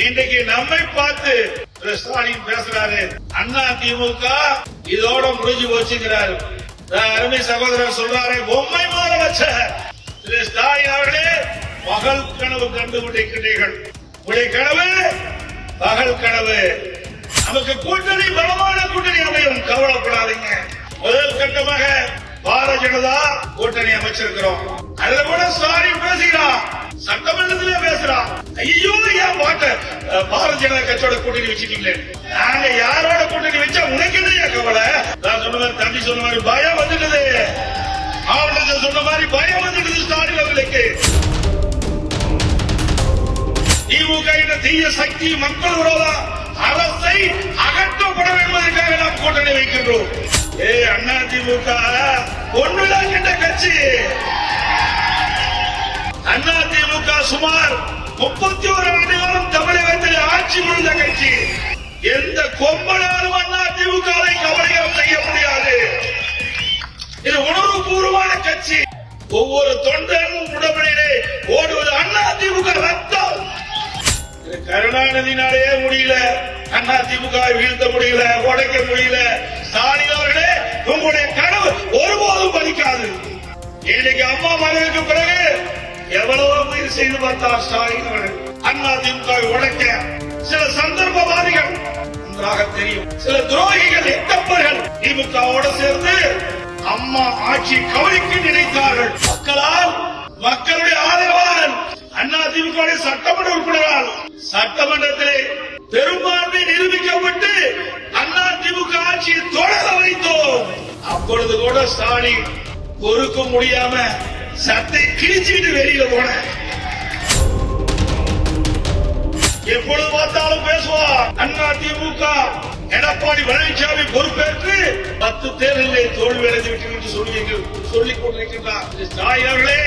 இன்றைக்கு நம்மை பார்த்து ஸ்டாலின் பேசுறாரு. அண்ணா திமுக இதோட முடிஞ்சு போச்சுங்கிறாரு. அருமை சகோதரர் சொல்றாரு பொம்மை முதலமைச்சர் திரு ஸ்டாலின் அவர்களே பகல் கனவு கண்டு கொண்டிருக்கிறீர்கள் உடைய கனவு பகல் கனவு. நமக்கு கூட்டணி பலமான கூட்டணி அமையும். கவலைப்படாதீங்க. முதல் கட்டமாக பாரதிய ஜனதா கூட்டணி அமைச்சிருக்கிறோம். அதுல கூட ஸ்டாலின் பேசுகிறான் சட்டமன்றத்திலே பேசுறான். ஐயோ ஏன் பாட்ட பாரதிய ஜனதா கட்சியோட கூட்டணி வச்சுட்டீங்களே? நாங்க யாரோட கூட்டணி வச்சா உனக்கு என்ன கவலை? நான் சொன்ன மாதிரி தம்பி சொன்ன மாதிரி பயம் வந்துட்டது. மாவட்டத்தில் சொன்ன மாதிரி பயம் வந்துட்டது ஸ்டாலின் அவர்களுக்கு. திமுக என்ற தீய சக்தி மக்கள் விரோத அரசை அகற்றப்பட என்பதற்காக நாம் கூட்டணி வைக்கின்றோம். ஏ அண்ணா திமுக ஒண்ணுதான் கிட்ட கட்சி. அண்ணா திமுக சுமார் முப்பத்தி ஒரு ஆண்டுகளும் தமிழகத்தில் ஆட்சி முடிந்த கட்சி. எந்த கொம்பனாலும் அண்ணா திமுகவை கவலையம் செய்ய முடியாது. இது உணர்வுபூர்வமான கட்சி. ஒவ்வொரு தொண்டனும் உடம்பிலே ஓடுவது அண்ணா திமுக ரத்தம். கருணாநிதினாலே முடியல. அண்ணா திமுக வீழ்த்த முடியல உடைக்க முடியல. ஸ்டாலின் அவர்களே உங்களுடைய கனவு ஒருபோதும் பலிக்காது. இன்னைக்கு அம்மா மகனுக்கு பிறகு எவ்வளவு முயற்சி செய்து பார்த்தார் ஸ்டாலின் அவர்கள். அண்ணா திமுக உடைக்க சில சந்தர்ப்பவாதிகள் நன்றாக தெரியும். சில துரோகிகள் எட்டப்பர்கள் திமுகவோடு சேர்ந்து அம்மா ஆட்சி கவனிக்க நினைத்தார்கள். மக்களால் மக்களுடைய ஆதரவாளன் அண்ணா திமுக சட்டமன்ற உறுப்பினரால் சட்டமன்றத்திலே பெரும்பான்மை நிரூபிக்கப்பட்டு அண்ணா திமுக ஆட்சியை தொடர வைத்தோம். அப்பொழுது கூட ஸ்டாலின் பொறுக்க முடியாம சட்டை கிழிச்சுக்கிட்டு வெளியில போன. எப்பொழுது பார்த்தாலும் பேசுவார் அண்ணா திமுக எடப்பாடி பழனிசாமி பொறுப்பேற்று பத்து தேர்தலில் தோல்வி அடைந்து விட்டது என்று சொல்லி சொல்லிக் கொண்டிருக்கின்றார். திரு ஸ்டாலின் அவர்களே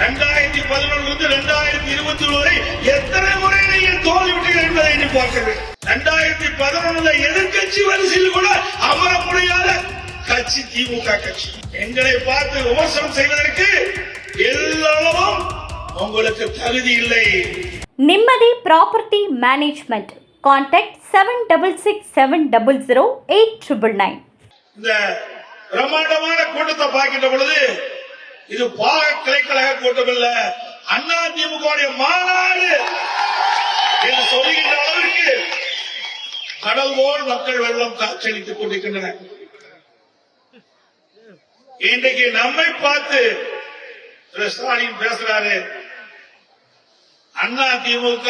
இரண்டாயிரத்தி பதினொன்று வந்து இரண்டாயிரத்தி இருபத்தி வரை எத்தனை முறை நீங்கள் தோல்வி விட்டீர்கள் என்பதை எண்ணி பார்க்க வேண்டும். இரண்டாயிரத்தி பதினொன்றுல எதிர்கட்சி வரிசையில் கூட அமர முடியாத கட்சி திமுக கட்சி. எங்களை பார்த்து விமர்சனம் செய்வதற்கு எல்லளவும் உங்களுக்கு தகுதி இல்லை. Nimmathi property management. Contact seven double six seven double zero eight triple nine. இந்த பிரம்மாண்டமான கூட்டத்தை பார்க்கின்ற பொழுது இது பாக கிளைக்கழக கூட்டம் இல்ல அண்ணா திமுக மாநாடு என்று சொல்லுகின்ற அளவிற்கு கடல் போல் மக்கள் வெள்ளம் காட்சியளித்துக் கொண்டிருக்கின்றன இன்றைக்கு நம்மை பார்த்து திரு ஸ்டாலின் பேசுறாரு. அண்ணா திமுக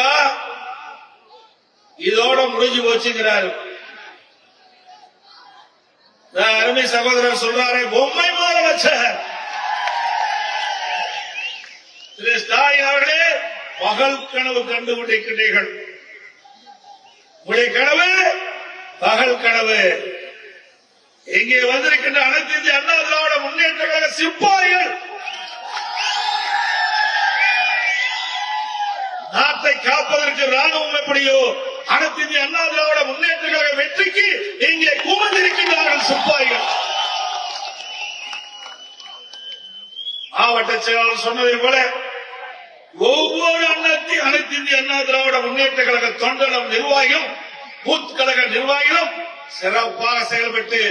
இதோட முடிஞ்சு போச்சுங்கிறாரு. நான் அருமை சகோதரர் சொல்றாரு பொம்மை முதலமைச்சர் திரு ஸ்டாலின் அவர்களே பகல் கனவு கண்டு கொண்டிருக்கிறீர்கள் உடைய கனவு பகல் கனவு. இங்கே வந்திருக்கின்ற அனைத்து இந்திய அண்ணா திராவிட முன்னேற்ற கழக சிப்பாய்கள் நாட்டை காப்பதற்கு ராணுவம் எப்படியோ அனைத்து இந்திய அண்ணா திராவிட முன்னேற்ற கழக வெற்றிக்கு இங்கே குமர்ந்திருக்கின்றார்கள் சிப்பாய்கள். மாவட்ட செயலாளர் சொன்னதை போல ஒவ்வொரு அண்ணத்தி அனைத்து இந்திய அண்ணா திராவிட முன்னேற்ற கழக தொண்டனம் நிர்வாகியும் பூத் கழக நிர்வாகிகளும் சிறப்பாக செயல்பட்டு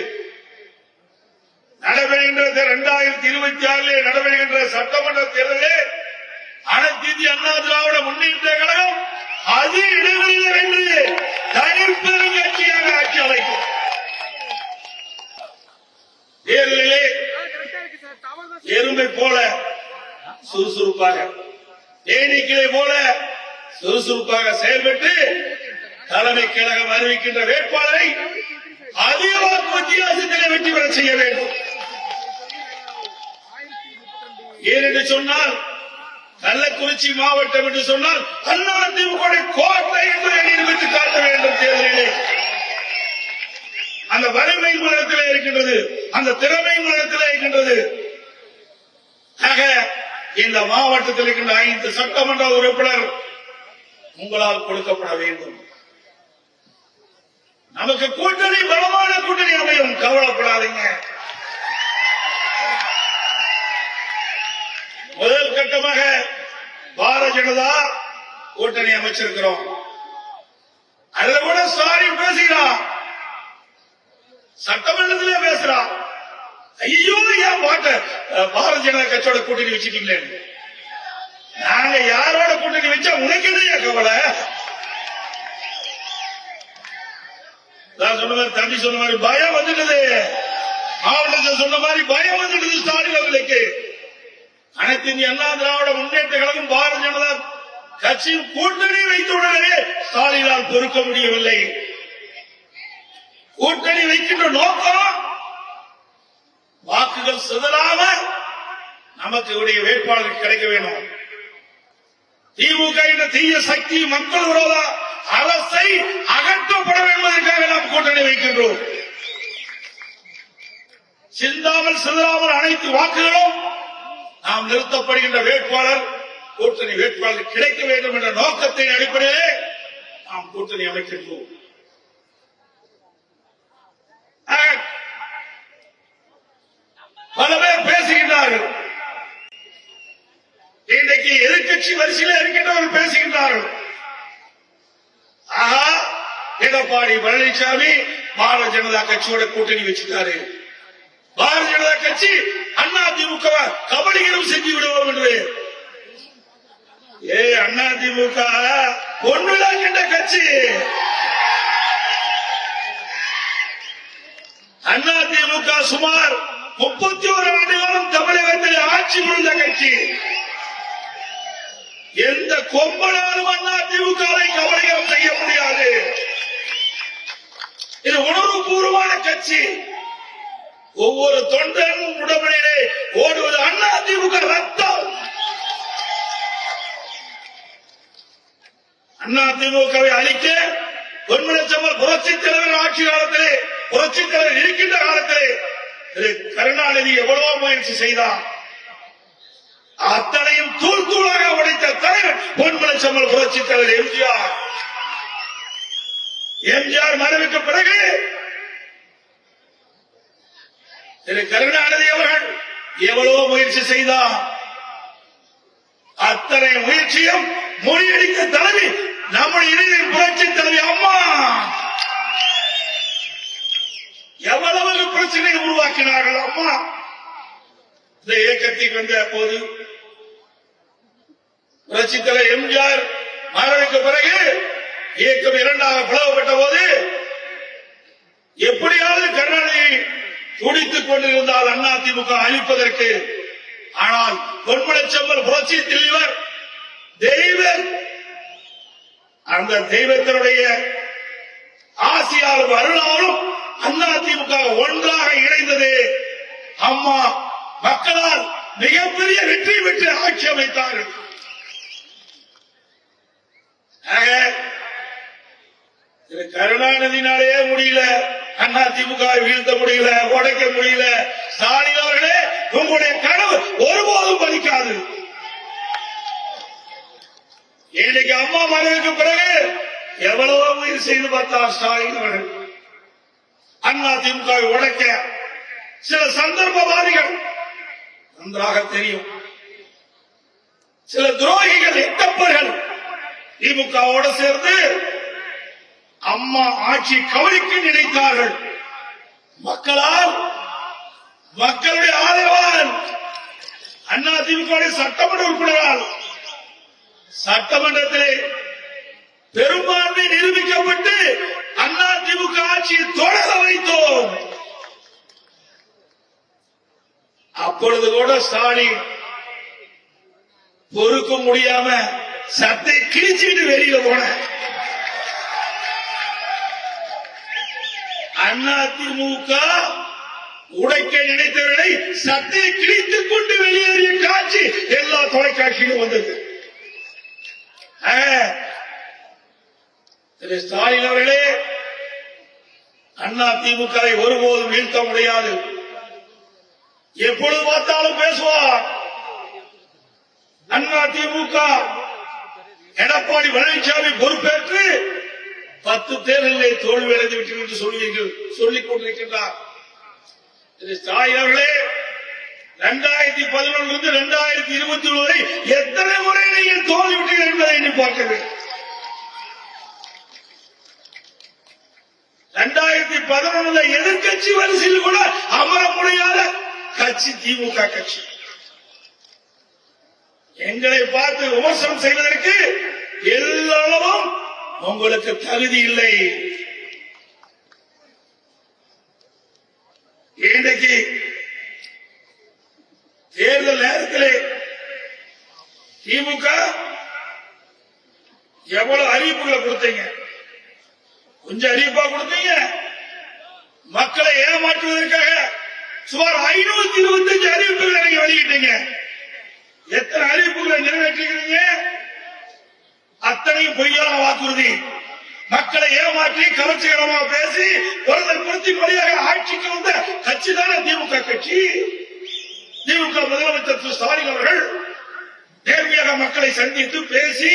நடைபெறுகின்ற இரண்டாயிரத்தி இருபத்தி ஆறிலே நடைபெறுகின்ற சட்டமன்ற தேர்தலிலே அனைத்து இந்திய அண்ணா திராவிட முன்னேற்ற கழகம் அது இடைவெளியில் வென்று தனிப்பெரும் கட்சியாக ஆட்சி அமைக்கும். தேர்தலிலே எருமை போல சுறுசுறுப்பாக தேனீக்களை போல சுறுசுறுப்பாக செயல்பட்டு தலைமை கழகம் அறிவிக்கின்ற வேட்பாளரை அதிக வாக்கு வித்தியாசத்திலே வெற்றி பெற செய்ய வேண்டும். ஏனென்று சொன்னால் கள்ளக்குறிச்சி மாவட்டம் என்று சொன்னால் அண்ணா திமுக கோட்டை என்பதை நிரூபித்து காட்ட வேண்டும் தேர்தலிலே அந்த வலிமை உலகத்திலே இருக்கின்றது அந்த திறமை உலகத்திலே இருக்கின்றது. ஆக இந்த மாவட்டத்தில் இருக்கின்ற ஐந்து சட்டமன்ற உறுப்பினர் உங்களால் கொடுக்கப்பட வேண்டும். நமக்கு கூட்டணி பலமான கூட்டணி அமையும். கவலைப்படாதீங்க. முதல் கட்டமாக பாரதிய ஜனதா கூட்டணி அமைச்சிருக்கிறோம். அதுல கூட ஸ்டாலின் பேசுகிறான் சட்டமன்றத்திலே பேசுறான். ஐயோ ஏன் பாட்ட பாரதிய ஜனதா கட்சியோட கூட்டணி வச்சுட்டீங்களே? நாங்க யாரோட கூட்டணி வச்சா உனக்கு என்ன கவலை? நான் சொன்ன மாதிரி தம்பி சொன்ன மாதிரி பயம் வந்துட்டது. மாவட்டத்தில் சொன்ன மாதிரி பயம் வந்துட்டது ஸ்டாலின் அவர்களுக்கு. அனைத்து இந்திய அண்ணா திராவிட முன்னேற்ற கழகம் பாரதிய ஜனதா கட்சியின் கூட்டணி வைத்துடனே ஸ்டாலினால் பொறுக்க முடியவில்லை. கூட்டணி வைக்கின்ற நோக்கம் வாக்குகள் சிதறாம நமக்கு உடைய வேட்பாளர் கிடைக்க வேணும். திமுக என்ற தீய சக்தி மக்கள் விரோத அரசை அகற்றப்பட என்பதற்காக நாம் கூட்டணி வைக்கின்றோம். சிந்தாமல் சிதறாமல் அனைத்து வாக்குகளும் நாம் நிறுத்தப்படுகின்ற வேட்பாளர் கூட்டணி வேட்பாளர் கிடைக்க வேண்டும் என்ற நோக்கத்தின் அடிப்படையிலே நாம் கூட்டணி அமைக்கின்றோம். பல பேர் பேசுகின்றார்கள். இன்றைக்கு எதிர்க்கட்சி வரிசையில் இருக்கின்றவர்கள் பேசுகின்றார்கள். ஆஹா எடப்பாடி பழனிசாமி பாரதிய ஜனதா கட்சியோட கூட்டணி வச்சுட்டாரு. பாரதிய ஜனதா கட்சி அதிமுக திமுக செஞ்சு விடுவோம் என்று. ஏ அண்ணா திமுக ஒண்ணுதான் என்ற கட்சி. அண்ணா திமுக சுமார் முப்பத்தி ஒரு ஆண்டு காலம் தமிழகத்தில் ஆட்சி புரிந்த கட்சி. எந்த கொம்பனாலும் அண்ணா திமுகவை கபடிகம் செய்ய முடியாது. இது உணர்வு பூர்வமான கட்சி. ஒவ்வொரு தொண்டனும் உடம்பிலே ஓடுவது அண்ணா திமுக ரத்தம். அண்ணா திமுகவை அழிக்க பொன்மனச்சம்மல் புரட்சி தலைவர் ஆட்சி காலத்திலே புரட்சி தலைவர் இருக்கின்ற காலத்திலே திரு கருணாநிதி எவ்வளவோ முயற்சி செய்தார் அத்தனையும் தூள் தூளாக உடைத்த தலைவர் பொன்மனச்சம்மல் புரட்சி தலைவர் எம்ஜிஆர். எம்ஜிஆர் மறைவுக்கு பிறகு திரு கருணாநிதி அவர்கள் எவ்வளவு முயற்சி செய்தார். அத்தனை முயற்சியும் முறியடித்த தலைவி நம்முடைய இளைஞர் புரட்சி தலைவி அம்மா. எவ்வளவு பிரச்சனை உருவாக்கினார்கள் அம்மா. இந்த இயக்கத்துக்கு வந்த போது புரட்சி தலைவர் எம்ஜிஆர் மறைவுக்கு பிறகு இயக்கம் இரண்டாக பிளவுபட்ட போது எப்படியாவது கருணாநிதி துடித்துக் கொண்டிருந்தால் அண்ணா திமுக அழிப்பதற்கு. ஆனால் பொன்மனச்செம்மல் புரட்சி தெளிவர் தெய்வ அந்த தெய்வத்தினுடைய ஆசியாலும் அருளாலும் அண்ணா திமுக ஒன்றாக இணைந்தது. அம்மா மக்களால் மிகப்பெரிய வெற்றி பெற்று ஆட்சி அமைத்தார்கள். திரு முடியல. அண்ணா திமுக வீழ்த்த முடியல உடைக்க முடியல. ஸ்டாலின் அவர்களே உங்களுடைய கனவு ஒருபோதும் பலிக்காது. இன்னைக்கு அம்மா மறைவுக்கு பிறகு எவ்வளவோ உயிர் செய்து பார்த்தார் ஸ்டாலின் அவர்கள். அண்ணா திமுக உடைக்க சில சந்தர்ப்பவாதிகள் நன்றாக தெரியும். சில துரோகிகள் எட்டப்பர்கள் திமுகவோடு சேர்ந்து அம்மா ஆட்சி கவனிக்க நினைத்தார்கள். மக்களால் மக்களுடைய ஆதரவால் அண்ணா திமுக சட்டமன்ற உறுப்பினரால் சட்டமன்றத்திலே பெரும்பான்மை நிரூபிக்கப்பட்டு அண்ணா திமுக ஆட்சியை தொடர வைத்தோம். அப்பொழுது கூட ஸ்டாலின் பொறுக்க முடியாம சட்டை கிழிச்சிட்டு வெளியில போன அண்ணா உடைக்க நினைத்தவர்களை சட்டை கிழித்துக் கொண்டு வெளியேறிய காட்சி எல்லா தொலைக்காட்சியிலும் வந்தது திரு ஸ்டாலின் அவர்களே அண்ணா திமுகவை ஒருபோதும் வீழ்த்த முடியாது. எப்பொழுது பார்த்தாலும் பேசுவார். அண்ணா திமுக எடப்பாடி பழனிசாமி பொறுப்பேற்று பத்து தேர்தலிலே தோல்வி அடைந்து விட்டீர்கள் என்று சொல்வீர்கள் சொல்லிக் கொண்டிருக்கின்றார். திரு ஸ்டாலின் அவர்களே இரண்டாயிரத்தி பதினொன்றிலிருந்து இரண்டாயிரத்தி இருபத்தி ஒன்று வரை எத்தனை முறை நீங்கள் தோல்விவிட்டீர்கள் என்பதை எண்ணி பார்க்க வேண்டும் ரெண்டாயிரத்தி பதினொன்னுல எதிர்கட்சி வரிசையில் கூட அமர முடியாத கட்சி திமுக கட்சி. எங்களை பார்த்து விமர்சனம் செய்வதற்கு எல்லளவும் உங்களுக்கு தகுதி இல்லை. இன்றைக்கு தேர்தல் நேரத்திலே திமுக எவ்வளவு அறிவிப்புகளை கொடுத்தீங்க? கொஞ்சம் அறிவிப்பா கொடுத்தீங்க மக்களை ஏமாற்றுவதற்காக சுமார் ஐநூத்தி இருபத்தஞ்சு அறிவிப்புகளை நீங்க வெளியிட்டீங்க. எத்தனை அறிவிப்புகளை நிறைவேற்றிக்கிறீங்க அத்தனையும் பொய்யான வாக்குறுதி. மக்களை ஏமாற்றி கவர்ச்சிகரமாக பேசி ஒருத்தர் குறித்தி வழியாக ஆட்சிக்கு வந்த கட்சி தானே திமுக கட்சி? திமுக முதலமைச்சர் திரு ஸ்டாலின் அவர்கள் நேர்மையாக மக்களை சந்தித்து பேசி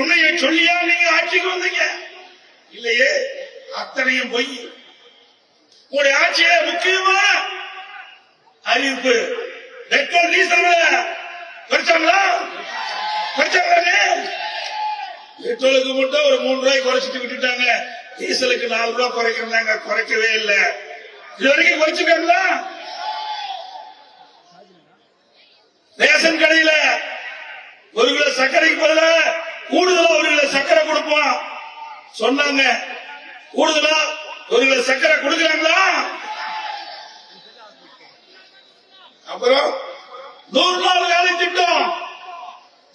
உண்மையை சொல்லியா நீங்க ஆட்சிக்கு வந்தீங்க? இல்லையே அத்தனையும் பொய். உங்களுடைய ஆட்சியில முக்கியமா அறிவிப்பு. பெட்ரோல் டீசல் படிச்சாங்களா படிச்சாங்களே பெட்ரோலுக்கு மட்டும் ஒரு மூணு ரூபாய் குறைச்சிட்டு விட்டுட்டாங்க. டீசலுக்கு நாலு ரூபாய் குறைக்கிறாங்க குறைக்கவே இல்லை. இது வரைக்கும் குறைச்சிருக்காங்களா ரேஷன் கடையில ஒரு கிலோ சர்க்கரைக்கு பதில கூடுதலா ஒரு கிலோ சர்க்கரை கொடுப்போம். சொன்னாங்க. கூடுதலா ஒரு கிலோ சர்க்கரை கொடுக்கறாங்களா? அப்புறம் நூறு நாள் வேலை திட்டம்.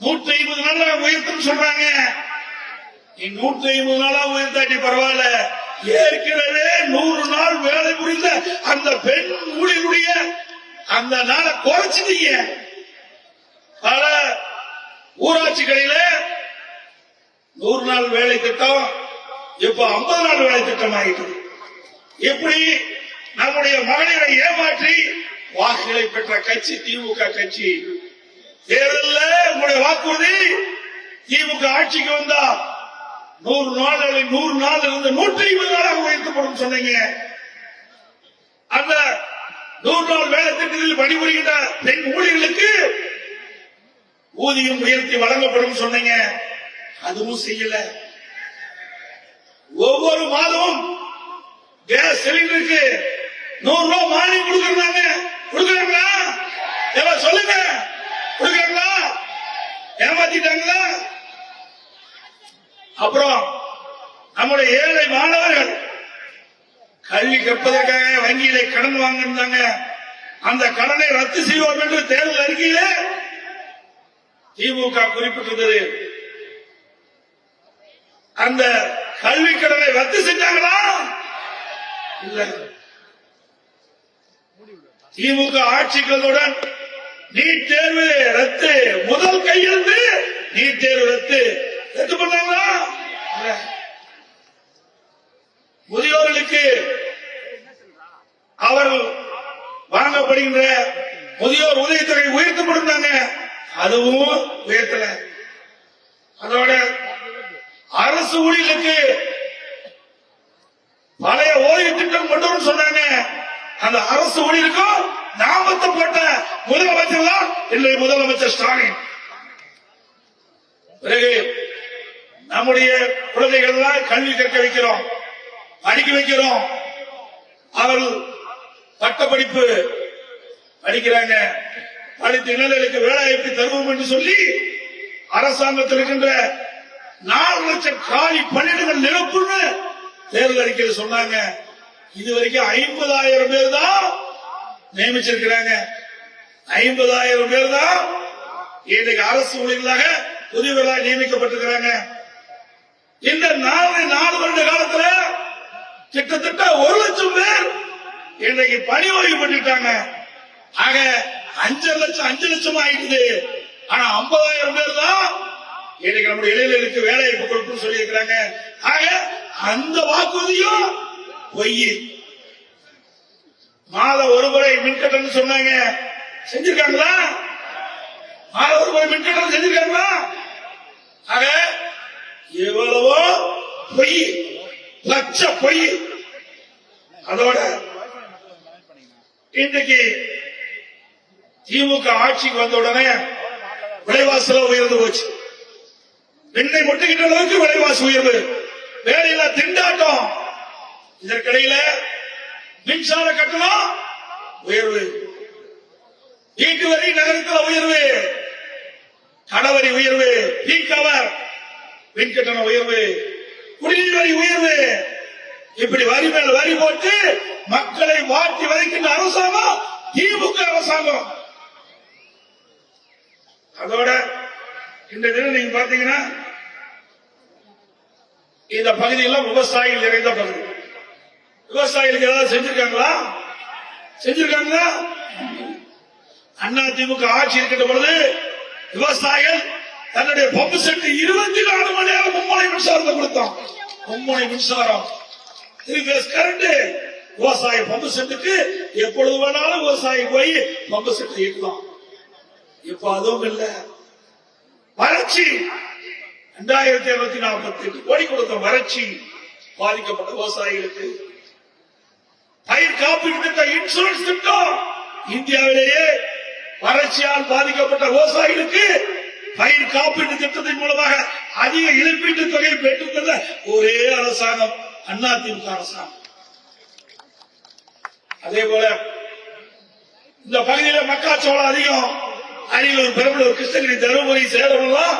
நூற்றி ஐம்பது நாள் உயர்த்துன்னு சொல்றாங்க. நூற்றி ஐம்பது நாளா தாட்டி பரவாயில்ல. ஏற்கனவே நூறு நாள் வேலை புரிந்த அந்த பெண் ஊழியருடைய அந்த நாளை குறைச்சிட்டீங்க. பல ஊராட்சிகளில நூறு நாள் வேலை திட்டம் இப்ப ஐம்பது நாள் வேலை திட்டம் ஆகிட்டு எப்படி? நம்முடைய மகளிரை ஏமாற்றி வாக்குகளை பெற்ற கட்சி திமுக கட்சி. தேர்தலில் உங்களுடைய வாக்குறுதி திமுக ஆட்சிக்கு வந்தா நூறு நாள்களை நூறு நாள் இருந்து நூற்றி ஐம்பது நாளாக உயர்த்தப்படும் சொன்னீங்க. அந்த நூறு நாள் வேலை திட்டத்தில் பணிபுரிகின்ற பெண் ஊழியர்களுக்கு ஊதியம் உயர்த்தி வழங்கப்படும் சொன்னீங்க. அதுவும் செய்யல. ஒவ்வொரு மாதமும் கேஸ் சிலிண்டருக்கு நூறு ரூபாய் மானியம் கொடுக்கறாங்க கொடுக்கறாங்களா? சொல்லுங்க. கொடுக்கறாங்களா? ஏமாத்திட்டாங்களா? அப்புறம் நம்முடைய ஏழை மாணவர்கள் கல்வி கற்பதற்காக வங்கியிலே கடன் வாங்கியிருந்தாங்க. அந்த கடனை ரத்து செய்வோம் என்று தேர்தல் அறிக்கையிலே திமுக குறிப்பிட்டிருந்தது. அந்த கல்வி கடனை ரத்து செஞ்சாங்களா? இல்ல. திமுக ஆட்சிகளுடன் நீட் தேர்வு ரத்து. முதல் கையெழுத்து நீட் தேர்வு ரத்து. ரத்து பண்ணாங்களா? முதியோர்களுக்கு அவர் வழங்கப்படுகின்ற முதியோர் உதவித்தொகை உயர்த்தப்படுந்தாங்க அதுவும் உயர்த்தல. அதோட அரசு ஊழியர்களுக்கு பழைய ஓய்வு திட்டம் கொண்டு வரும் சொன்னாங்க அந்த அரசு ஊழியருக்கும் நாமத்தை போட்ட முதலமைச்சர் தான் இல்லை முதலமைச்சர் ஸ்டாலின். பிறகு நம்முடைய குழந்தைகள் கல்வி கற்க வைக்கிறோம் படிக்க வைக்கிறோம். அவர்கள் பட்டப்படிப்பு படிக்கிறாங்க. படித்து இளைஞர்களுக்கு வேலைவாய்ப்பு தருவோம் என்று சொல்லி அரசாங்கத்தில் இருக்கின்ற நாலு லட்சம் காலி பணியிடங்கள் நிரப்புன்னு தேர்தல் அறிக்கையில் சொன்னாங்க. இதுவரைக்கும் ஐம்பதாயிரம் பேர் தான் நியமிச்சிருக்கிறாங்க. ஐம்பதாயிரம் பேர் தான் இன்னைக்கு அரசு ஊழியர்களாக புதியவர்களாக நியமிக்கப்பட்டிருக்கிறாங்க. இந்த நாலு நாலு வருட காலத்துல கிட்டத்தட்ட ஒரு லட்சம் பேர் இன்னைக்கு பணி ஓய்வு பண்ணிட்டாங்க ஆக அஞ்சு லட்சம் அஞ்சு லட்சம் ஆயிடுது. ஆனா ஐம்பதாயிரம் பேர் தான் இன்னைக்கு நம்முடைய இளைஞர்களுக்கு வேலை வாய்ப்பு கொடுக்கணும்னு சொல்லி இருக்கிறாங்க ஆக அந்த வாக்குறுதியும் பொய். மாதம் ஒரு முறை மின்கட்டணம் சொன்னாங்க. செஞ்சிருக்காங்களா? மாதம் ஒரு முறை மின்கட்டணம் செஞ்சிருக்காங்களா? ஆக எவ்வளவோ பொய் லட்ச பொய். அதோட இன்றைக்கு திமுக ஆட்சிக்கு வந்த உடனே விலைவாசல உயர்ந்து போச்சு. வெண்ணெய் முட்டுகின்ற அளவுக்கு விலைவாசி உயர்வு. வேலையில திண்டாட்டம். இதற்கிடையில மின்சார கட்டணம் உயர்வு. வீட்டு வரி நகரத்தில் உயர்வு. கடவரி உயர்வு. பீக் கவர் மின் உயர்வு குடிநீர் வரி உயர்வு. இப்படி வரி மேல் வரி போட்டு மக்களை மாற்றி வதைக்கின்ற அரசாங்கம் திமுக அரசாங்கம். அதோட இந்த தினம் நீங்க பாத்தீங்கன்னா இந்த பகுதியெல்லாம் விவசாயிகள் நிறைந்த பகுதி. விவசாயிகளுக்கு ஏதாவது செஞ்சிருக்காங்களா? செஞ்சிருக்காங்களா? அண்ணா திமுக ஆட்சி இருக்கின்ற பொழுது விவசாயிகள் தன்னுடைய பம்பு செட்டு இருபத்தி நாலு மணி நேரம் மும்முனை மின்சாரத்தை கொடுத்தான். மும்முனை மின்சாரம். த்ரீ பேஸ் கரண்ட் விவசாய பம்பு செட்டுக்கு எப்பொழுது வேணாலும் விவசாயி போய் பம்பு செட்டு இயக்கலாம். இப்ப அதுவும் இல்ல. வறட்சி. ரெண்டாயிரத்தி இருநூத்தி நாற்பத்தி எட்டு கோடி கொடுத்த வறட்சி பாதிக்கப்பட்ட விவசாயிகளுக்கு. பயிர் காப்பீடு திட்டம் இன்சூரன்ஸ் திட்டம். இந்தியாவிலேயே வறட்சியால் பாதிக்கப்பட்ட விவசாயிகளுக்கு பயிர் காப்பீட்டு திட்டத்தின் மூலமாக அதிக இழப்பீட்டு தொகை பெற்றுத்தந்த ஒரே அரசாங்கம் அண்ணா திமுக அரசாங்கம். அதே போல இந்த பகுதியில மக்காச்சோளம் அதிகம் அரியலூர் பெரம்பலூர் கிருஷ்ணகிரி தருமபுரி சேலம் எல்லாம்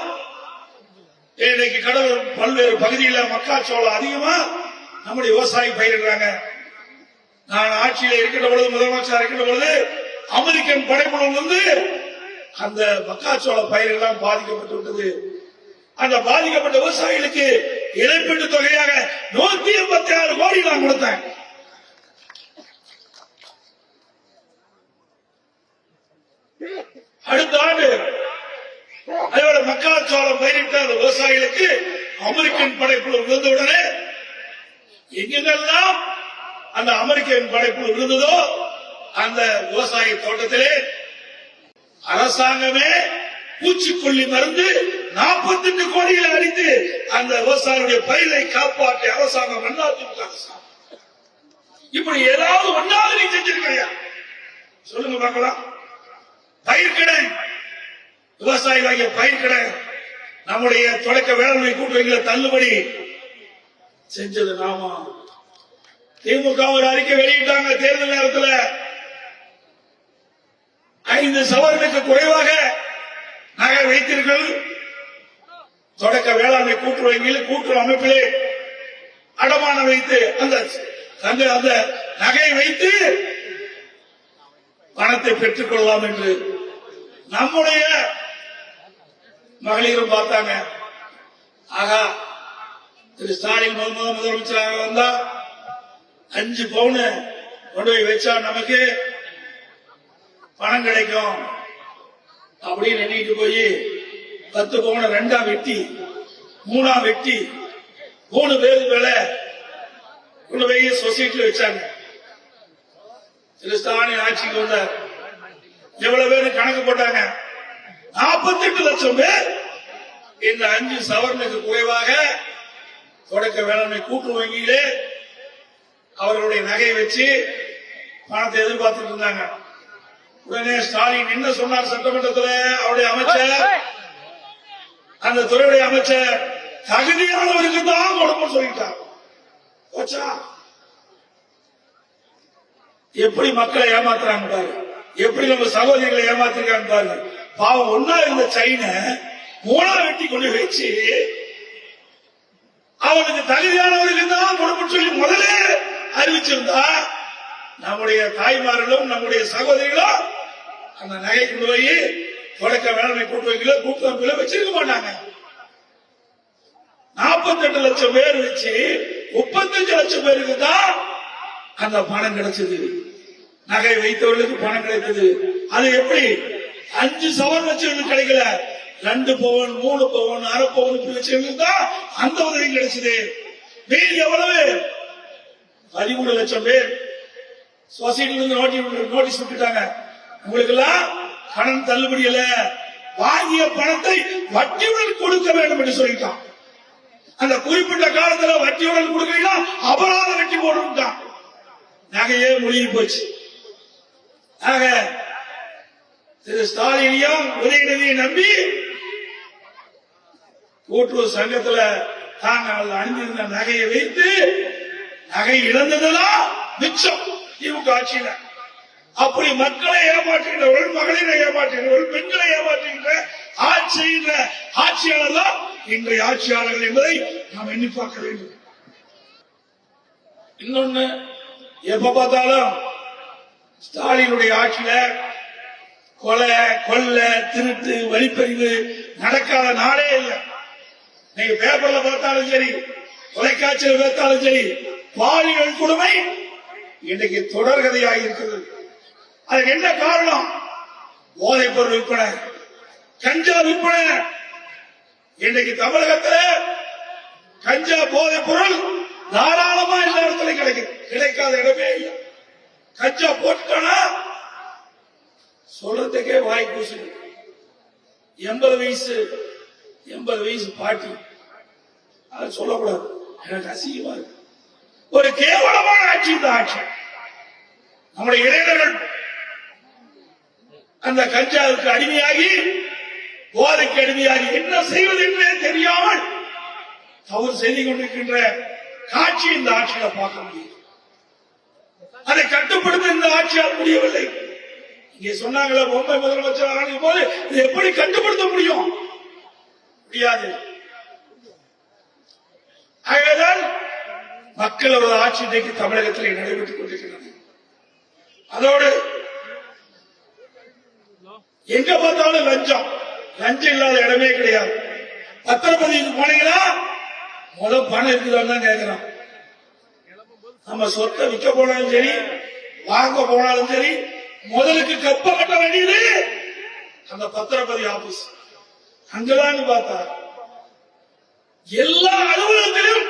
இன்னைக்கு கடலூர் பல்வேறு பகுதியில மக்காச்சோளம் அதிகமா நம்முடைய விவசாயி பயிரிடுறாங்க. நான் ஆட்சியில இருக்கின்ற பொழுது முதலமைச்சர் இருக்கின்ற பொழுது அமெரிக்கன் படைப்புலம் வந்து அந்த மக்காச்சோள பயிர்கள்லாம் பாதிக்கப்பட்டு விட்டது. அந்த பாதிக்கப்பட்ட விவசாயிகளுக்கு இழப்பீட்டு தொகையாக நூத்தி எண்பத்தி ஆறு கோடி நான் கொடுத்தேன். அடுத்த ஆண்டு அதோட மக்காச்சோளம் பயிரிட்ட அந்த விவசாயிகளுக்கு அமெரிக்கன் படைப்புல விழுந்தவுடனே எங்கெங்கெல்லாம் அந்த அமெரிக்கன் படைப்புல விழுந்ததோ அந்த விவசாய தோட்டத்திலே அரசாங்கமே பூச்சிக்கொல்லி மருந்து 48 கோடிகளை அடித்து அந்த விவசாயியுடைய பயிரை காப்பாற்றி அரசாங்கம் அதிமுக அரசாங்கம் இப்படி ஏதாவது ஒன்றாவது நீ செஞ்சிருக்கையா சொல்லுங்க பார்க்கலாம். பயிர் கடை. விவசாயிகளாகிய பயிர்கடை நம்முடைய தொடக்க வேளாண்மை கூட்டுறவுகளை தள்ளுபடி செஞ்சது நாம. திமுக ஒரு அறிக்கை வெளியிட்டாங்க தேர்தல் நேரத்தில். ஐந்து சவரனுக்கு குறைவாக நகை வைத்தீர்கள். தொடக்க வேளாண்மை கூட்டுறவு கூட்டுறவு அமைப்பிலே அடமானம் வைத்து அந்த தங்க அந்த நகை வைத்து பணத்தை பெற்றுக் கொள்ளலாம் என்று நம்முடைய மகளிரும் பார்த்தாங்க. ஆகா திரு ஸ்டாலின் முதல் முதலமைச்சராக வந்தா அஞ்சு பவுனு கொண்டு போய் வச்சா நமக்கு பணம் கிடைக்கும். அப்படின்னு எண்ணிட்டு போய் பத்து பவுன ரெண்டா வெட்டி மூணா வெட்டி மூணு பேரு மேல கொண்டு போய் சொசைட்டில வச்சாங்க. திரு ஆட்சிக்கு வந்தார் எவ்வளவு பேர் கணக்கு போட்டாங்க? 48 லட்சம் பேர் இந்த அஞ்சு சவரனுக்கு குறைவாக தொடக்க வேளாண்மை கூட்டு வங்கியிலே அவர்களுடைய நகையை வச்சு பணத்தை எதிர்பார்த்துட்டு இருந்தாங்க. உடனே ஸ்டாலின் என்ன சொன்னார் சட்டமன்றத்தில்? அவருடைய அமைச்சர் அந்த துறையுடைய அமைச்சர் தகுதியானவருக்கு தான் கொடுப்போம் சொல்லிட்டார். போச்சா? எப்படி மக்களை ஏமாத்துறாங்க பாரு. எப்படி நம்ம சகோதரிகளை ஏமாத்திருக்காங்க பாருங்க பாவம் ஒன்னா இருந்த சைனை மூணா வெட்டி கொண்டு வச்சு அவனுக்கு தகுதியானவருக்கு தான் கொடுப்போம் சொல்லி முதலே அறிவிச்சிருந்தா நம்முடைய தாய்மார்களும் நம்முடைய சகோதரிகளும் அந்த நகை கொண்டு போய் தொடக்க வேளாண்மை கூட்டுறவுல கூட்டுறவுல வச்சிருக்க மாட்டாங்க. நாற்பத்தெட்டு லட்சம் பேர் வச்சு முப்பத்தஞ்சு லட்சம் பேருக்கு தான் அந்த பணம் கிடைச்சது. நகை வைத்தவர்களுக்கு பணம் கிடைத்தது. அது எப்படி? அஞ்சு சவன் வச்சவங்களுக்கு கிடைக்கல. ரெண்டு பவன் மூணு பவன் அரை பவன் வச்சவங்களுக்கு தான் அந்த உதவி கிடைச்சது. மீதி எவ்வளவு? பதிமூணு லட்சம் பேர். சொசைட்டில இருந்து நோட்டீஸ் விட்டுட்டாங்க உங்களுக்கு எல்லாம் கடன் தள்ளுபடி இல்ல. வாங்கிய பணத்தை வட்டியுடன் கொடுக்க வேண்டும் என்று சொல்லிட்டான். அந்த குறிப்பிட்ட காலத்துல வட்டியுடன் கொடுக்கலைன்னா அபராத வட்டி போட்டுட்டான். நகையே மூழ்கி போச்சு? ஆக திரு ஸ்டாலினியும் உதயநிதியை நம்பி கூட்டுறவு சங்கத்துல தாங்கள் அணிந்திருந்த நகையை வைத்து நகை இழந்ததெல்லாம் மிச்சம். திமுக ஆட்சியில. அப்படி மக்களை ஏமாற்றுகிறவர்கள் மகளிரை ஏமாற்றுகிறவர்கள் பெண்களை ஏமாற்றுகின்ற ஆட்சி ஆட்சியாளர் தான் இன்றைய ஆட்சியாளர்கள் என்பதை நாம் எண்ணி பார்க்க வேண்டும். இன்னொன்னு எப்ப பார்த்தாலும் ஸ்டாலினுடைய ஆட்சியில கொலை கொள்ள திருட்டு வழிப்பறிவு நடக்காத நாளே இல்லை. நீங்க பேப்பர்ல பார்த்தாலும் சரி தொலைக்காட்சியில் பார்த்தாலும் சரி பாலியல் கொடுமை இன்னைக்கு தொடர்கதையாக இருக்கிறது. அதுக்கு என்ன காரணம்? போதைப் பொருள் விற்பனை. கஞ்சா விற்பனை. இன்னைக்கு தமிழகத்தில் கஞ்சா போதைப் பொருள் தாராளமா எல்லா இடத்துல கிடைக்குது கிடைக்காத இடமே இல்லை. கஞ்சா போட்டுட்டானா சொல்றதுக்கே வாய் கூசுது எண்பது வயசு எண்பது வயசு பாட்டி. அது சொல்லக்கூடாது. எனக்கு அசிங்கமா இருக்கு. ஒரு கேவலமான ஆட்சி இந்த ஆட்சி. நம்முடைய இளைஞர்கள் அந்த கஞ்சாவுக்கு அடிமையாகி போதைக்கு அடிமையாகி என்ன செய்வது என்றே தெரியாமல் தவறு செய்து கொண்டிருக்கின்ற காட்சி இந்த ஆட்சியில பார்க்க முடியும். அதை கட்டுப்படுத்த இந்த ஆட்சியால் முடியவில்லை. இங்கே சொன்னாங்களே பொம்மை முதலமைச்சர் போது இதை எப்படி கட்டுப்படுத்த முடியும்? முடியாது. ஆகவேதான் மக்களோட ஆட்சி இன்றைக்கு தமிழகத்தில் நடைபெற்றுக் கொண்டிருக்கிறது. அதோடு எங்க பார்த்தாலும் லஞ்சம். லஞ்சம் இல்லாத இடமே கிடையாது. பத்திரப்பதிவுக்கு போனீங்கன்னா முத பணம் இருக்குதான்னு தான் கேட்கிறோம் நம்ம சொத்தை விற்க போனாலும் சரி வாங்க போனாலும் சரி முதலுக்கு கப்ப கட்ட வேண்டியது அந்த பத்திரப்பதி ஆபீஸ் அங்கதான் பார்த்தா எல்லா அலுவலகத்திலும்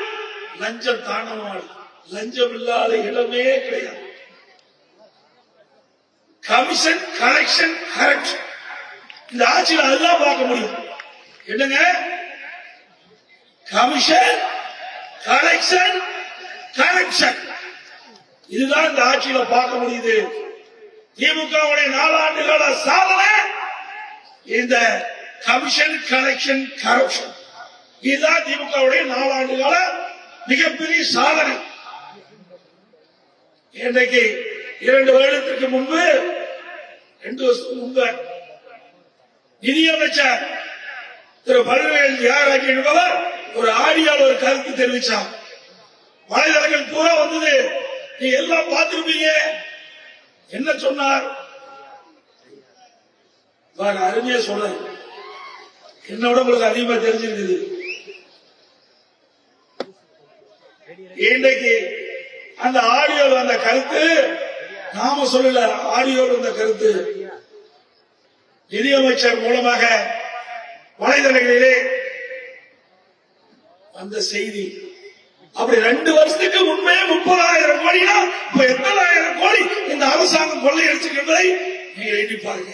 லஞ்சம் தாண்டவாடு லஞ்சம் இல்லாத இடமே கிடையாது. கமிஷன் கலெக்ஷன் கரெக்ஷன் இந்த ஆட்சியில் அதுதான் பார்க்க முடியும். என்னங்க? கமிஷன் கலெக்ஷன் கரெக்ஷன் இதுதான் இந்த ஆட்சியில பார்க்க முடியுது. திமுகவுடைய நாலாண்டு கால சாதனை இந்த கமிஷன் கலெக்ஷன் கரப்ஷன் இதுதான் திமுகவுடைய நாலாண்டு கால மிகப்பெரிய சாதனை. இன்றைக்கு இரண்டு வருடத்திற்கு முன்பு ரெண்டு வருஷத்துக்கு முன்பு நிதியமைச்சர் திரு பல்வேல் தியாகராஜ் என்பவர் ஒரு ஆடியால் ஒரு கருத்து தெரிவிச்சார். வலைதளங்கள் பூரா வந்தது நீ எல்லாம் பார்த்திருப்பீங்க. என்ன சொன்னார்? அருமையா சொல்ற என்னோட உங்களுக்கு அதிகமா தெரிஞ்சிருக்குது? இன்றைக்கு அந்த ஆடியோவில் அந்த கருத்து நாம சொல்லல ஆடியோல அந்த கருத்து. நிதியமைச்சர் மூலமாக வலைதளங்களிலே வந்த செய்தி அப்படி ரெண்டு வருஷத்துக்கு முன்பே முப்பதாயிரம் கோடினா இப்ப எத்தனாயிரம் கோடி இந்த அரசாங்கம் கொள்ளையடிச்சிருக்கிறதை நீங்க எண்ணி பாருங்க.